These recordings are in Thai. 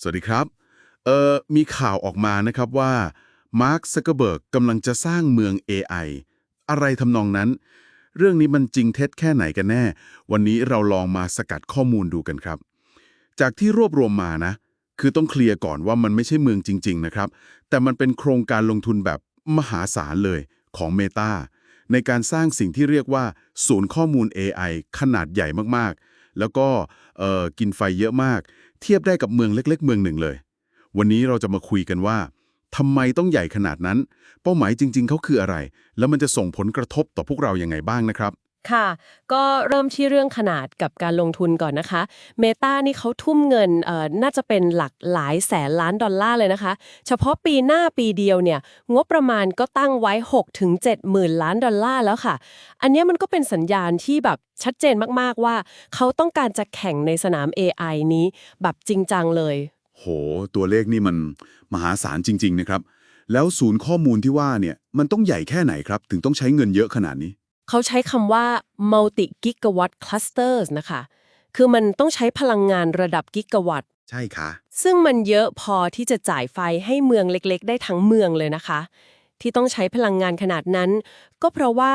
สวัสดีครับเอ่อมีข่าวออกมานะครับว่ามาร์คซักเกอร์เบิร์กกำลังจะสร้างเมือง AI อะไรทำนองนั้น เรื่องนี้มันจริงเท็จแค่ไหนกันแน่ วันนี้เราลองมาสกัดข้อมูลดูกันครับ จากที่รวบรวมมานะ คือต้องเคลียร์ก่อนว่ามันไม่ใช่เมืองจริง ๆ นะครับ แต่มันเป็นโครงการลงทุนแบบมหาศาลเลยของ Meta ในการสร้างสิ่งที่เรียกว่า ศูนย์ข้อมูล AI ขนาดใหญ่มากๆ แล้วก็กินไฟเยอะมาก เทียบได้กับเมืองเล็ก ๆ เมืองหนึ่งเลย วันนี้เราจะมาคุยกันว่าทำไมต้องใหญ่ขนาดนั้น เป้าหมายจริง ๆเขาคืออะไร แล้วมันจะส่งผลกระทบต่อพวกเราอย่างไงบ้างนะครับ ค่ะ ก็เริ่มที่เรื่องขนาดกับการลงทุนก่อนนะคะ Meta นี่เขาทุ่มเงินเอ่อน่าจะเป็นหลักหลายแสนล้านดอลลาร์เลยนะคะ เฉพาะปีหน้าปีเดียวเนี่ย งบประมาณก็ตั้งไว้ 6 ถึง 7 หมื่นล้านดอลลาร์แล้วค่ะ อันนี้มันก็เป็นสัญญาณที่แบบชัดเจนมากๆว่า เขาต้องการจะแข่งในสนาม AI นี้แบบจริงจังเลย โห ตัวเลขนี่มันมหาศาลจริง ๆ นะครับ แล้วศูนย์ข้อมูลที่ว่าเนี่ยมันต้องใหญ่แค่ไหนครับ ถึงต้องใช้เงินเยอะขนาดนี้ เขาใช้คำว่า multi gigawatt clusters นะคะ คือมันต้องใช้พลังงานระดับกิกะวัตต์ ใช่ค่ะ ซึ่งมันเยอะพอที่จะจ่ายไฟให้เมืองเล็กๆ ได้ทั้งเมืองเลยนะคะ ที่ต้องใช้พลังงานขนาดนั้น ก็เพราะว่า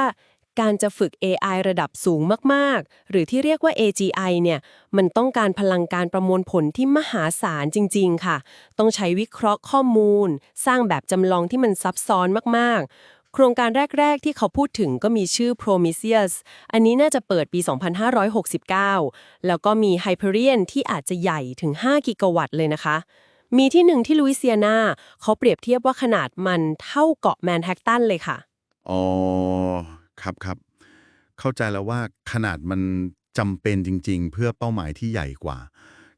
การจะฝึก AI ระดับสูงมากๆ หรือที่เรียกว่า AGI เนี่ย มันต้องการพลังการประมวลผลที่มหาศาลจริง ๆ ค่ะ ต้องใช้วิเคราะห์ข้อมูล สร้างแบบจำลองที่มันซับซ้อนมากๆ โครงการแรก ๆ ที่เขาพูดถึงก็มีชื่อ Prometheus อันนี้น่าจะเปิดปี 2569 แล้วก็มี Hyperion ที่อาจจะใหญ่ถึง 5 กิกะวัตต์เลยนะคะ มีที่หนึ่งที่ลุยเซียนาเขาเปรียบเทียบว่าขนาดมันเท่าเกาะแมนฮัตตันเลยค่ะ อ๋อ ครับครับ เข้าใจแล้วว่าขนาดมันจำเป็นจริง ๆ เพื่อเป้าหมายที่ใหญ่กว่า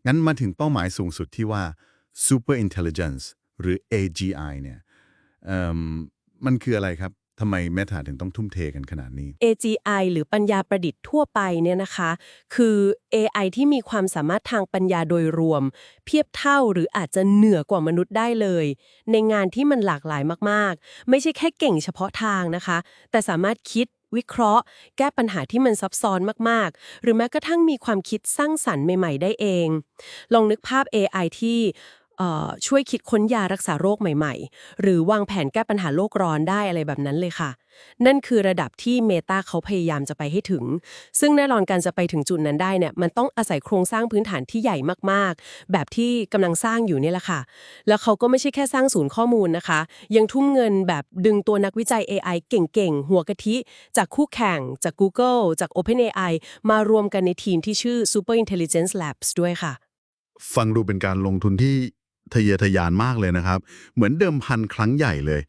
งั้นมาถึงเป้าหมายสูงสุดที่ว่า super intelligence หรือ AGI เนี่ย มันคืออะไรครับทำไม Meta ถึงต้องทุ่มเทกันขนาดนี้ AGI หรือปัญญาประดิษฐ์ทั่วไปเนี่ยนะคะ คือ AI ที่มีความสามารถทางปัญญาโดยรวม เพียบเท่าหรืออาจจะเหนือกว่ามนุษย์ได้เลย ในงานที่มันหลากหลายมากๆ ไม่ใช่แค่เก่งเฉพาะทางนะคะ แต่สามารถคิดวิเคราะห์ แก้ปัญหาที่มันซับซ้อนมากๆ หรือแม้กระทั่งมีความคิดสร้างสรรค์ใหม่ ๆ ได้เอง ลองนึกภาพ AI ที่ ช่วยคิดค้นยารักษาโรคใหม่ๆ หรือวางแผนแก้ปัญหาโลกร้อนได้อะไรแบบนั้นเลยค่ะ นั่นคือระดับที่ Meta เขาพยายามจะไปให้ถึง ซึ่งแน่นอนการจะไปถึงจุดนั้นได้เนี่ยมันต้องอาศัยโครงสร้างพื้นฐานที่ใหญ่มากๆ แบบที่กำลังสร้างอยู่นี่แหละค่ะ แล้วเขาก็ไม่ใช่แค่สร้างศูนย์ข้อมูลนะคะ ยังทุ่มเงินแบบดึงตัวนักวิจัย AI เก่งๆ หัวกะทิ จากคู่แข่ง จาก Google จาก OpenAI มารวมกันในทีมที่ชื่อ Super Intelligence Labs ด้วยค่ะ ฟังดูเป็นการลงทุนที่ ทะเยอทะยานมากเลยนะครับ เหมือนเดิมพันครั้งใหญ่เลย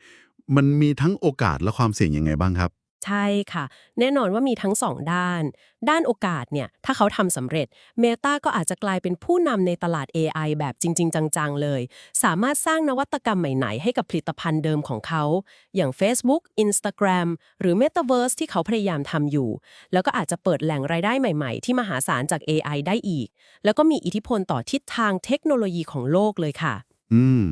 มันมีทั้งโอกาสและความเสี่ยงยังไงบ้างครับ ใช่ค่ะ แน่นอนว่ามีทั้งสองด้าน ด้านโอกาสเนี่ย ถ้าเขาทำสำเร็จ Meta ก็อาจจะกลายเป็นผู้นำในตลาด AI แบบจริง ๆ จัง ๆ เลย สามารถสร้างนวัตกรรมใหม่ๆ ให้กับผลิตภัณฑ์เดิมของเขา อย่าง Facebook Instagram หรือ Metaverse ที่เขาพยายามทำอยู่ แล้วก็อาจจะเปิดแหล่งรายได้ใหม่ ๆ ที่มหาศาลจาก AI ได้อีก แล้วก็มีอิทธิพลต่อทิศทางเทคโนโลยีของโลกเลยค่ะ อืม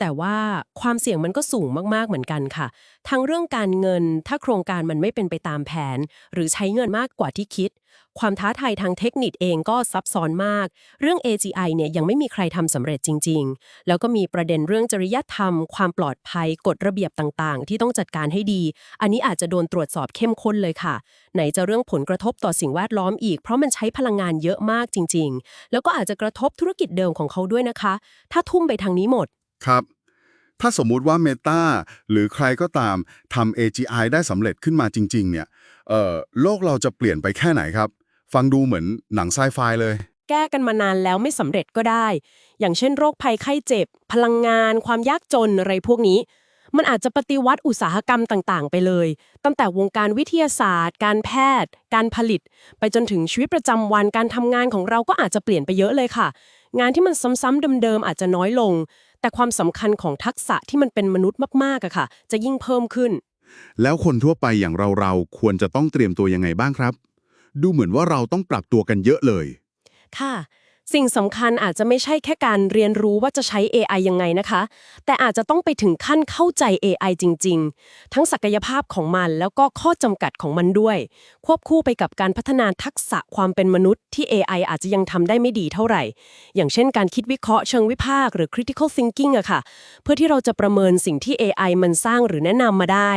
แต่ว่าความเสี่ยงมันก็สูงมากๆเหมือนกันค่ะ ทั้งเรื่องการเงินถ้าโครงการมันไม่เป็นไปตามแผน หรือใช้เงินมากกว่าที่คิด ความท้าทายทางเทคนิคเองก็ซับซ้อนมาก เรื่อง AGI เนี่ยยังไม่มีใครทำสำเร็จจริง ๆ แล้วก็มีประเด็นเรื่องจริยธรรม ความปลอดภัยกฎระเบียบต่างๆ ที่ต้องจัดการให้ดี อันนี้อาจจะโดนตรวจสอบเข้มข้นเลยค่ะ ไหนจะเรื่องผลกระทบต่อสิ่งแวดล้อมอีก เพราะมันใช้พลังงานเยอะมากจริง ๆ แล้วก็อาจจะกระทบธุรกิจเดิมของเขาด้วยนะคะ ถ้าทุ่มไปทางนี้หมด ครับ ถ้าสมมุติว่า Meta หรือใครก็ตามทำ AGI ได้สำเร็จขึ้นมาจริง ๆ เนี่ยเอ่อโลกเราจะเปลี่ยนไปแค่ไหนครับ ฟังดูเหมือนหนังไซไฟเลย แก้กันมานานแล้วไม่สำเร็จก็ได้ อย่างเช่นโรคภัยไข้เจ็บ พลังงาน ความยากจนอะไรพวกนี้ มันอาจจะปฏิวัติอุตสาหกรรมต่างๆ ไปเลย ตั้งแต่วงการวิทยาศาสตร์ การแพทย์ การผลิต ไปจนถึงชีวิตประจำวันการทำงานของเราก็อาจจะเปลี่ยนไปเยอะเลยค่ะ งานที่มันซ้ำๆเดิมๆอาจจะน้อยลง แต่ความสำคัญของทักษะที่มันเป็นมนุษย์มากๆอะค่ะ จะยิ่งเพิ่มขึ้น แล้วคนทั่วไปอย่างเราๆควรจะต้องเตรียมตัวยังไงบ้างครับ ดูเหมือนว่าเราต้องปรับตัวกันเยอะเลย ค่ะ สิ่งสำคัญอาจจะไม่ใช่แค่การเรียนรู้ว่าจะใช้ AI ยังไงนะคะ แต่อาจจะต้องไปถึงขั้นเข้าใจ AI จริง ๆ ทั้งศักยภาพของมันแล้วก็ข้อจำกัดของมันด้วย ควบคู่ไปกับการพัฒนาทักษะความเป็นมนุษย์ที่ AI อาจจะยังทำได้ไม่ดีเท่าไหร่ อย่างเช่นการคิดวิเคราะห์เชิงวิพากษ์หรือ critical thinking อะค่ะ เพื่อที่เราจะประเมินสิ่งที่ AI มันสร้างหรือแนะนำมาได้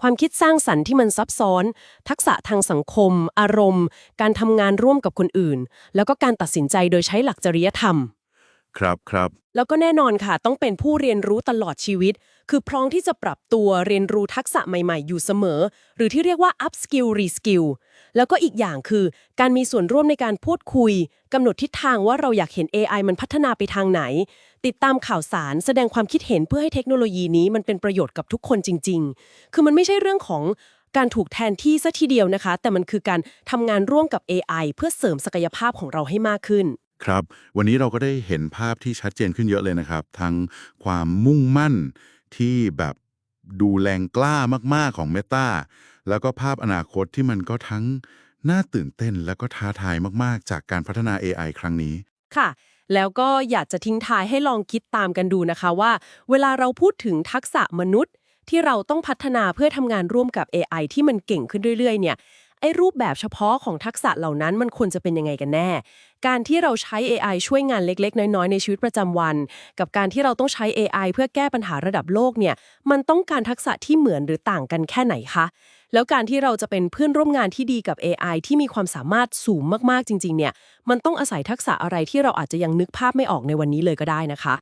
ความคิดสร้างสรรค์ที่มันซับซ้อน ทักษะทางสังคม อารมณ์ การทำงานร่วมกับคนอื่น แล้วก็การตัดสินใจโดยใช้หลักจริยธรรม ครับครับแล้วก็แน่นอนค่ะ ต้องเป็นผู้เรียนรู้ตลอดชีวิต คือพร้อมที่จะปรับตัวเรียนรู้ทักษะใหม่ๆ อยู่เสมอ หรือที่เรียกว่า up skill re skill แล้วก็อีกอย่างคือ การมีส่วนร่วมในการพูดคุยกำหนดทิศทางว่าเราอยากเห็น AI มันพัฒนาไปทางไหน ติดตามข่าวสารแสดงความคิดเห็นเพื่อให้เทคโนโลยีนี้มันเป็นประโยชน์กับทุกคนจริง ๆ คือมันไม่ใช่เรื่องของการถูกแทนที่ซะทีเดียวนะคะ แต่มันคือการทำงานร่วมกับ AI เพื่อเสริมศักยภาพของเราให้มากขึ้น ครับ วันนี้เราก็ได้เห็นภาพที่ชัดเจนขึ้นเยอะเลยนะครับ ทั้งความมุ่งมั่นที่แบบดูแรงกล้ามาก ๆ ของ Meta แล้วก็ภาพอนาคตที่มันก็ทั้งน่าตื่นเต้นแล้วก็ท้าทายมากๆ จากการพัฒนา AI ครั้งนี้ ค่ะ แล้วก็อยากจะทิ้งท้ายให้ลองคิดตามกันดูนะคะว่า เวลาเราพูดถึงทักษะมนุษย์ ที่เราต้องพัฒนาเพื่อทำงานร่วมกับ AI ที่มันเก่งขึ้นเรื่อย ๆ เนี่ย อ้รูปแบบเฉพาะของทักษะเหล่านั้นมันควรจะเป็นยังไงกันแน่ การที่เราใช้ AI ช่วยงานเล็ก ๆ น้อย ๆ ในชีวิตประจำวัน กับการที่เราต้องใช้ AI เพื่อแก้ปัญหาระดับโลกเนี่ย มันต้องการทักษะที่เหมือนหรือต่างกันแค่ไหนคะ แล้วการที่เราจะเป็นเพื่อนร่วมงานที่ดีกับ AI ที่มีความสามารถสูงมากๆจริง ๆ เนี่ย มันต้องอาศัยทักษะอะไรที่เราอาจจะยังนึกภาพไม่ออกในวันนี้เลยก็ได้นะคะ